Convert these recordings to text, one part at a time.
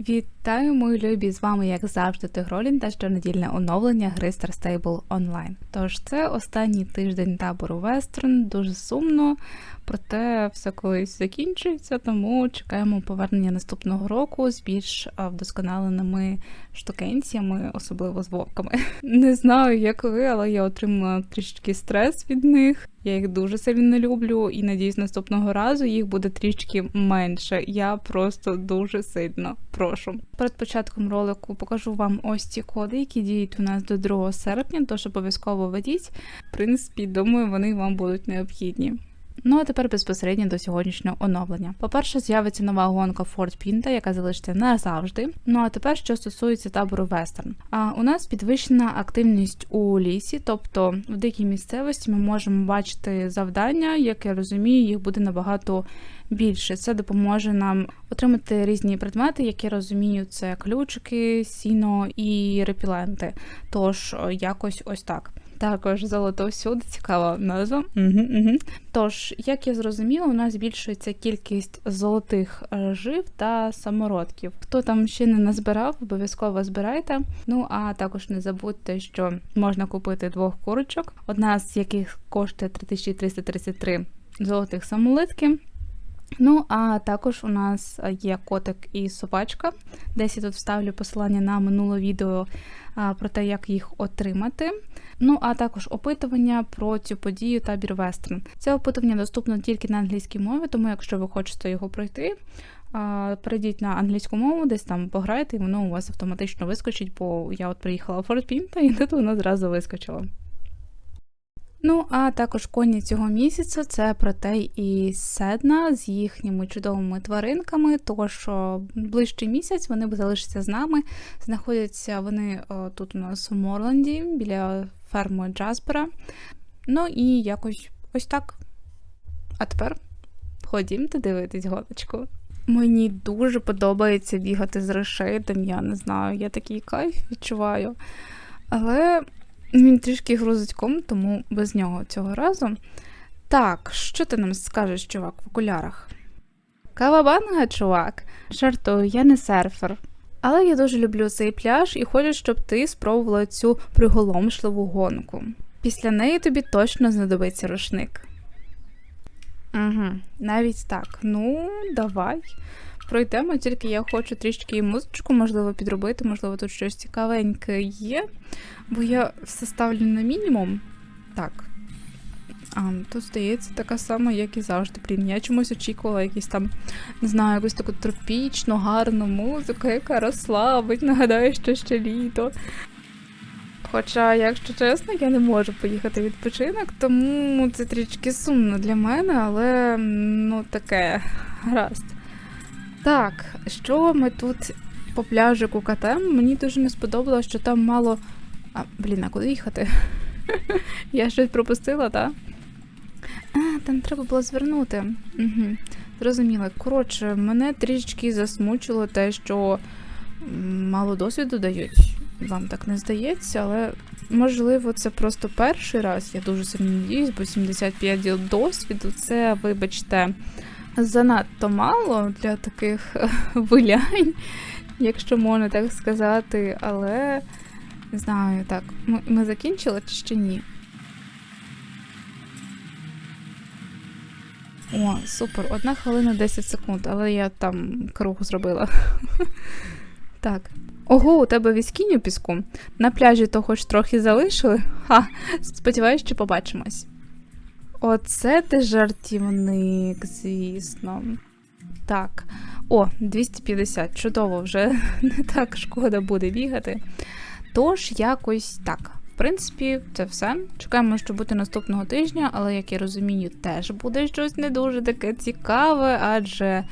від Вітаю, мої любі! З вами, як завжди, Тигролін та щонедільне оновлення гри Star Stable Online. Тож це останній тиждень табору Вестерн, дуже сумно, проте все колись закінчується, тому чекаємо повернення наступного року з більш вдосконаленими штукенціями, особливо з вовками. Не знаю, як ви, але я отримала трішки стрес від них. Я їх дуже сильно не люблю і надіюсь, наступного разу їх буде трішки менше. Я просто дуже сильно прошу. Перед початком ролику покажу вам ось ці коди, які діють у нас до 2 серпня, тож обов'язково ведіть. В принципі, думаю, вони вам будуть необхідні. Ну а тепер безпосередньо до сьогоднішнього оновлення. По-перше, з'явиться нова гонка Форт Пінта, яка залишиться назавжди. Ну а тепер, що стосується табору Вестерн. А у нас підвищена активність у лісі, тобто в дикій місцевості ми можемо бачити завдання, як я розумію, їх буде набагато більше. Це допоможе нам отримати різні предмети, які я розумію, це ключики, сіно і репіленти. Тож якось ось так. Також золото всюди цікава назва. Угу, угу. Тож, як я зрозуміла, у нас збільшується кількість золотих е, жив та самородків. Хто там ще не назбирав, обов'язково збирайте. Ну а також не забудьте, що можна купити двох курочок, одна з яких коштує 3333 золотих самолитки. Ну, а також у нас є котик і собачка. Десь я тут вставлю посилання на минуле відео про те, як їх отримати. Ну, а також опитування про цю подію табір Вестерн. Це опитування доступно тільки на англійській мові, тому якщо ви хочете його пройти, перейдіть на англійську мову, десь там пограйте, і воно у вас автоматично вискочить, бо я от приїхала в Форт Пінта, і тут воно зразу вискочило. Ну, а також коні цього місяця це Протей і Седна з їхніми чудовими тваринками. Тож ближчий місяць вони залишаться з нами. Знаходяться вони о, тут у нас у Морланді біля ферми Джаспера. Ну і якось ось так. А тепер ходімте дивитись гоночку. Мені дуже подобається бігати з решейтом, я не знаю, я такий кайф відчуваю. Але він трішки грузить ком, тому без нього цього разу. Так, що ти нам скажеш, чувак, в окулярах? Кавабанга, чувак. Жартую, я не серфер. Але я дуже люблю цей пляж і хочу, щоб ти спробувала цю приголомшливу гонку. Після неї тобі точно знадобиться рушник. Угу, Навіть так. Ну, давай. Пройдемо, тільки я хочу трішки і музичку, можливо, підробити, можливо, тут щось цікавеньке є. Бо я все ставлю на мінімум. Так. А, Тут здається така сама, як і завжди. Блін, я чомусь очікувала якісь там, не знаю, якусь таку тропічну, гарну музику, яка розслабить, нагадаю, що ще літо. Хоча, якщо чесно, я не можу поїхати відпочинок, тому це трішки сумно для мене, але ну таке гаразд. Так, що ми тут по пляжику катаємо? Мені дуже не сподобалося, що там мало. А, блін, а куди їхати? Я щось пропустила, так? А, там треба було звернути. Угу. Зрозуміло. Коротше, мене трішечки засмучило те, що мало досвіду дають. Вам так не здається, але можливо це просто перший раз. Я дуже сильно надіюсь, бо 75 діл досвіду це, вибачте, занадто мало для таких вилянь, якщо можна так сказати, але не знаю, так, ми, ми закінчили чи ще ні? О, супер, одна хвилина 10 секунд, але я там круг зробила. Так. Ого, у тебе віскінь у піску. На пляжі то хоч трохи залишили. Ха, сподіваюсь, що побачимось. Оце ти жартівник, звісно. Так. О, 250. Чудово, вже не так шкода буде бігати. Тож, якось так. В принципі, це все. Чекаємо, що буде наступного тижня, але, як я розумію, теж буде щось не дуже таке цікаве, адже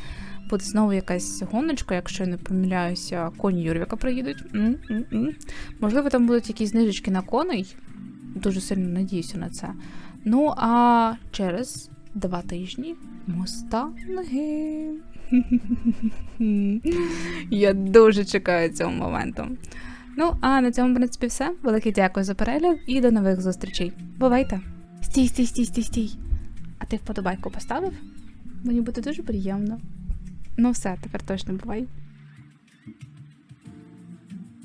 буде знову якась гоночка, якщо я не помиляюся, коні Юрвіка приїдуть. М -м -м. Можливо, там будуть якісь знижечки на коней. Дуже сильно надіюся на це. Ну, а через два тижні мустанги. Я дуже чекаю цього моменту. Ну, а на цьому, в принципі, все. Велике дякую за перегляд і до нових зустрічей. Бувайте! Стій, стій, стій, стій, стій. А ти вподобайку поставив? Мені буде дуже приємно. Ну все, тепер точно бувай.